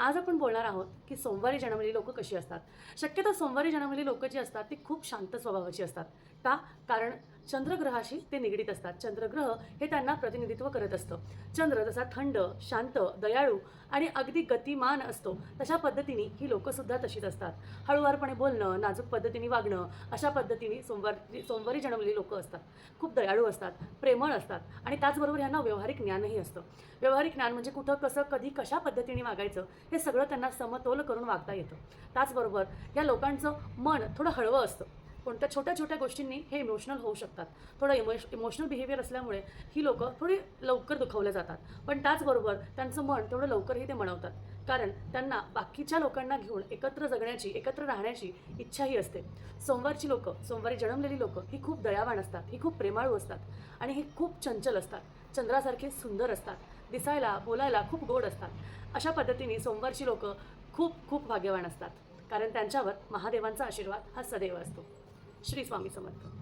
आज आपण बोलणार आहोत की सोमवारी जन्मलेली लोक कशी असतात. शक्यतो सोमवारी जन्मलेली लोक जी असतात ती खूप शांत स्वभावाची असतात. का? कारण चंद्रग्रहाशी ते निगडीत असतात. चंद्रग्रह हे त्यांना प्रतिनिधित्व करत असतं. चंद्र जसा थंड शांत दयाळू आणि अगदी गतिमान असतो तशा पद्धतीने ही लोकंसुद्धा तशीच असतात. हळूवारपणे बोलणं नाजूक पद्धतीने वागणं अशा पद्धतीने सोमवारी सोमवारी जन्मलेली लोकं असतात. खूप दयाळू असतात प्रेमळ असतात आणि त्याचबरोबर यांना व्यावहारिक ज्ञानही असतं. व्यावहारिक ज्ञान म्हणजे कुठं कसं कधी कशा पद्धतीने वागायचं हे सगळं त्यांना समतोल करून वागता येतं. त्याचबरोबर या लोकांचं मन थोडं हळवं असतं. कोणत्या छोट्या छोट्या गोष्टींनी हे इमोशनल होऊ शकतात. थोडं इमोश इमोशनल बिहेवियर असल्यामुळे ही लोकं थोडी लवकर दुखावल्या जातात. पण त्याचबरोबर त्यांचं मन तेवढं लवकरही ते मनवतात. कारण त्यांना बाकीच्या लोकांना घेऊन एकत्र जगण्याची एकत्र राहण्याची इच्छाही असते. सोमवारची लोकं सोमवारी जन्मलेली लोकं ही खूप दयावान असतात ही खूप प्रेमाळू असतात आणि ही खूप चंचल असतात. चंद्रासारखे सुंदर असतात. दिसायला बोलायला खूप गोड असतात. अशा पद्धतीने सोमवारची लोकं खूप खूप भाग्यवान असतात. कारण त्यांच्यावर महादेवांचा आशीर्वाद हा सदैव असतो. श्री स्वामी समर्थ.